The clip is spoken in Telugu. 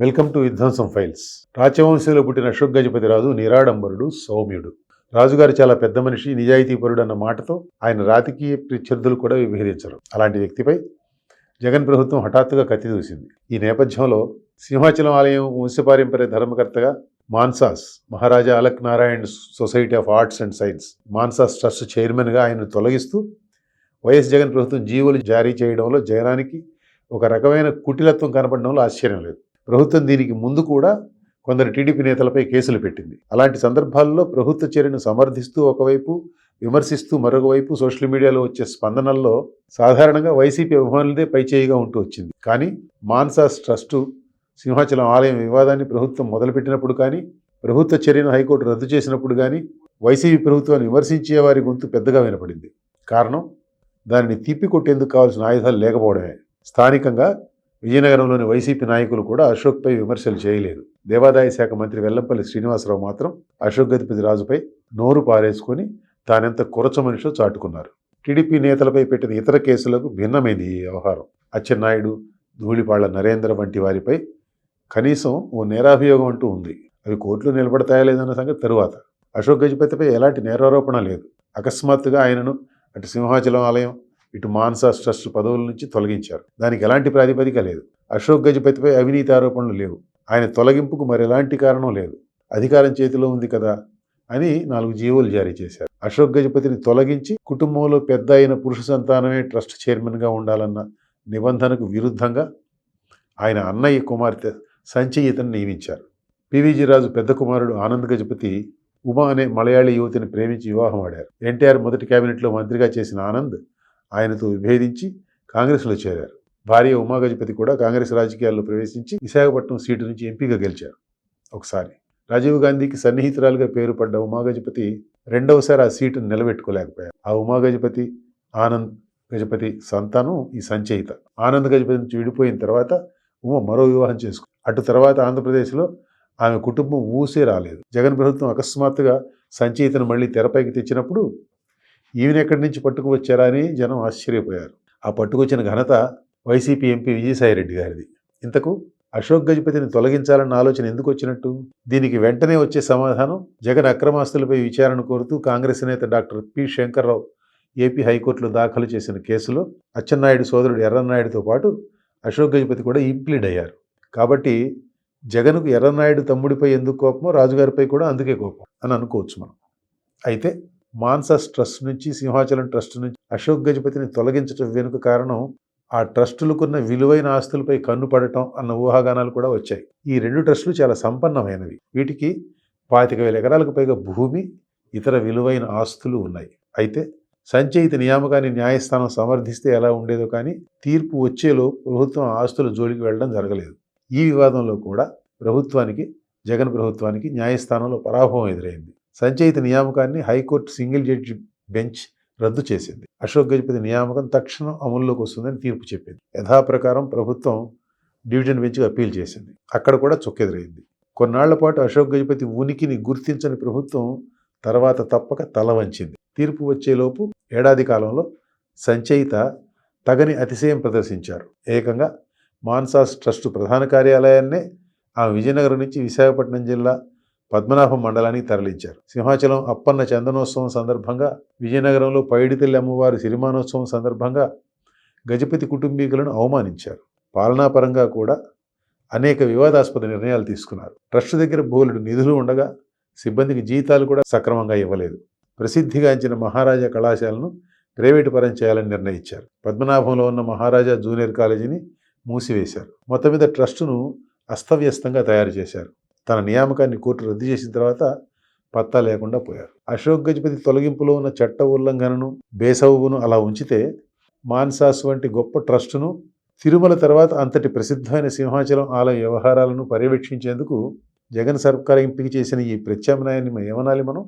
వెల్కమ్ టు విధ్వంసం ఫైల్స్. రాచవంశంలో పుట్టిన అశోక్ గజపతి రాజు నిరాడంబరుడు సౌమ్యుడు. రాజుగారు చాలా పెద్ద మనిషి నిజాయితీపరుడు అన్న మాటతో ఆయన రాజకీయ ప్రత్యర్థులు కూడా విభేదించరు. అలాంటి వ్యక్తిపై జగన్ ప్రభుత్వం హఠాత్తుగా కత్తి దూసింది. ఈ నేపథ్యంలో సింహాచలం ఆలయం వంశపారంపర్య ధర్మకర్తగా MANSAS Maharaja Alak Narayan society of arts and science MANSAS trust చైర్మన్గా ఆయన తొలగిస్తూ వైఎస్ జగన్ ప్రభుత్వం జీవోలు జారీ చేయడంలో జగనానికి ఒక రకమైన కుటిలత్వం కనపడడంలో ఆశ్చర్యం లేదు. ప్రభుత్వం దీనికి ముందు కూడా కొందరు టీడీపీ నేతలపై కేసులు పెట్టింది. అలాంటి సందర్భాల్లో ప్రభుత్వ చర్యను సమర్థిస్తూ ఒకవైపు విమర్శిస్తూ మరొక వైపు సోషల్ మీడియాలో వచ్చే స్పందనల్లో సాధారణంగా వైసీపీ అభిమానులదే పైచేయిగా ఉంటూ వచ్చింది. కానీ మాన్సాస్ ట్రస్టు సింహాచలం ఆలయం వివాదాన్ని ప్రభుత్వం మొదలుపెట్టినప్పుడు కానీ ప్రభుత్వ చర్యను హైకోర్టు రద్దు చేసినప్పుడు కానీ వైసీపీ ప్రభుత్వాన్ని విమర్శించే వారి గొంతు పెద్దగా వినపడింది. కారణం దానిని తిప్పికొట్టేందుకు కావాల్సిన ఆయుధాలు లేకపోవడమే. స్థానికంగా విజయనగరంలోని వైసీపీ నాయకులు కూడా అశోక్పై విమర్శలు చేయలేదు. దేవాదాయ శాఖ మంత్రి వెల్లంపల్లి శ్రీనివాసరావు మాత్రం అశోక్ గజపతి రాజుపై నోరు పారేసుకొని తానెంత కురచ మనిషో చాటుకున్నారు. టీడీపీ నేతలపై పెట్టిన ఇతర కేసులకు భిన్నమైంది ఈ వ్యవహారం. అచ్చెన్నాయుడు ధూళిపాళ్ళ నరేంద్ర వంటి వారిపై కనీసం ఓ నేరాభియోగం అంటూ ఉంది. అవి కోర్టులో నిలబడతాయా లేదన్న సంగతి తరువాత. అశోక్ గజపతిపై ఎలాంటి నేరారోపణ లేదు. అకస్మాత్తుగా ఆయనను అటు సింహాచలం ఆలయం ఇటు మాన్సాస్ ట్రస్ట్ పదవుల నుంచి తొలగించారు. దానికి ఎలాంటి ప్రాతిపదిక లేదు. అశోక్ గజపతిపై అవినీతి ఆరోపణలు లేవు. ఆయన తొలగింపుకు మరి ఎలాంటి కారణం లేదు. అధికారం చేతిలో ఉంది కదా అని నాలుగు జీవోలు జారీ చేశారు. అశోక్ గజపతిని తొలగించి కుటుంబంలో పెద్ద అయిన పురుష సంతానమే ట్రస్ట్ చైర్మన్గా ఉండాలన్న నిబంధనకు విరుద్ధంగా ఆయన అన్నయ్య కుమార్తె సంచయితను నియమించారు. పివిజి రాజు పెద్ద కుమారుడు ఆనంద్ గజపతి ఉమా అనే మలయాళీ యువతిని ప్రేమించి వివాహం ఆడారు. ఎన్టీఆర్ మొదటి కేబినెట్లో మంత్రిగా చేసిన ఆనంద్ ఆయనతో విభేదించి కాంగ్రెస్లో చేరారు. భార్య ఉమాగజపతి కూడా కాంగ్రెస్ రాజకీయాల్లో ప్రవేశించి విశాఖపట్నం సీటు నుంచి ఎంపీగా గెలిచారు ఒకసారి. రాజీవ్ గాంధీకి సన్నిహితురాలుగా పేరు పడ్డ ఉమాగజపతి రెండవసారి ఆ సీటును నిలబెట్టుకోలేకపోయారు. ఆ ఉమాగజపతి ఆనంద్ గజపతి సంతానం ఈ సంచయిత. ఆనంద్ గజపతి నుంచి విడిపోయిన తర్వాత ఉమ మరో వివాహం చేసుకుంది. అటు తర్వాత ఆంధ్రప్రదేశ్లో ఆమె కుటుంబం ఊసే రాలేదు. జగన్ ప్రభుత్వం అకస్మాత్తుగా సంచయితను మళ్ళీ తెరపైకి తెచ్చినప్పుడు ఈమెను ఎక్కడి నుంచి పట్టుకు వచ్చారా అని జనం ఆశ్చర్యపోయారు. ఆ పట్టుకొచ్చిన ఘనత వైసీపీ ఎంపీ విజయసాయిరెడ్డి గారిది. ఇంతకు అశోక్ గజపతిని తొలగించాలన్న ఆలోచన ఎందుకు వచ్చినట్టు? దీనికి వెంటనే వచ్చే సమాధానం జగన్ అక్రమాస్తులపై విచారణ కోరుతూ కాంగ్రెస్ నేత డాక్టర్ పి శంకర్రావు ఏపీ హైకోర్టులో దాఖలు చేసిన కేసులో అచ్చెన్నాయుడు సోదరుడు ఎర్రన్నాయుడుతో పాటు అశోక్ గజపతి కూడా ఇంప్లీడ్ అయ్యారు. కాబట్టి జగన్కు ఎర్రన్నాయుడు తమ్ముడిపై ఎందుకు కోపమో రాజుగారిపై కూడా అందుకే కోపం అని అనుకోవచ్చు మనం. అయితే మాన్సాస్ ట్రస్ట్ నుంచి సింహాచలం ట్రస్ట్ నుంచి అశోక్ గజపతిని తొలగించడం వెనుక కారణం ఆ ట్రస్టులకున్న విలువైన ఆస్తులపై కన్ను పడటం అన్న ఊహాగానాలు కూడా వచ్చాయి. ఈ రెండు ట్రస్టులు చాలా సంపన్నమైనవి. వీటికి పాతిక వేల ఎకరాలకు పైగా భూమి ఇతర విలువైన ఆస్తులు ఉన్నాయి. అయితే సంచయిత నియామకాన్ని న్యాయస్థానం సమర్థిస్తే ఎలా ఉండేదో కానీ తీర్పు వచ్చేలో ప్రభుత్వం ఆస్తుల జోలికి వెళ్ళడం జరగలేదు. ఈ వివాదంలో కూడా ప్రభుత్వానికి జగన్ ప్రభుత్వానికి న్యాయస్థానంలో పరాభవం ఎదురైంది. సంచయిత నియామకాన్ని హైకోర్టు సింగిల్ జడ్జి బెంచ్ రద్దు చేసింది. అశోక్ గజపతి నియామకం తక్షణం అమల్లోకి వస్తుందని తీర్పు చెప్పింది. యథాప్రకారం ప్రభుత్వం డివిజన్ బెంచ్కి అప్పీల్ చేసింది. అక్కడ కూడా చొక్కెదురైంది. కొన్నాళ్ళ పాటు అశోక్ గజపతి ఉనికిని గుర్తించని ప్రభుత్వం తర్వాత తప్పక తల వంచింది. తీర్పు వచ్చేలోపు ఏడాది కాలంలో సంచయిత తగని అతిశయం ప్రదర్శించారు. ఏకంగా మాన్సాస్ ట్రస్టు ప్రధాన కార్యాలయాన్నే ఆ విజయనగరం నుంచి విశాఖపట్నం జిల్లా పద్మనాభం మండలానికి తరలించారు. సింహాచలం అప్పన్న చందనోత్సవం సందర్భంగా విజయనగరంలో పైడితల్లి అమ్మవారి సిరిమానోత్సవం సందర్భంగా గజపతి కుటుంబీకులను అవమానించారు. పాలనాపరంగా కూడా అనేక వివాదాస్పద నిర్ణయాలు తీసుకున్నారు. ట్రస్ట్ దగ్గర బోలుడు నిధులు ఉండగా సిబ్బందికి జీతాలు కూడా సక్రమంగా ఇవ్వలేదు. ప్రసిద్ధిగాంచిన మహారాజా కళాశాలను ప్రైవేటు పరం చేయాలని నిర్ణయించారు. పద్మనాభంలో ఉన్న మహారాజా జూనియర్ కాలేజీని మూసివేశారు. మొత్తం మీద ట్రస్టును అస్తవ్యస్తంగా తయారు చేశారు. తన నియామకాన్ని కోర్టు రద్దు చేసిన తర్వాత పత్తా లేకుండా పోయారు. అశోక్ గజపతి తొలగింపులో ఉన్న చట్ట ఉల్లంఘనను బేసవును అలా ఉంచితే మాన్సాస్ వంటి గొప్ప ట్రస్టును తిరుమల తర్వాత అంతటి ప్రసిద్ధమైన సింహాచలం ఆలయ వ్యవహారాలను పర్యవేక్షించేందుకు జగన్ సర్కార్ ఎంపిక చేసిన ఈ ప్రత్యామ్నాయాన్ని ఏమనాలి మనం?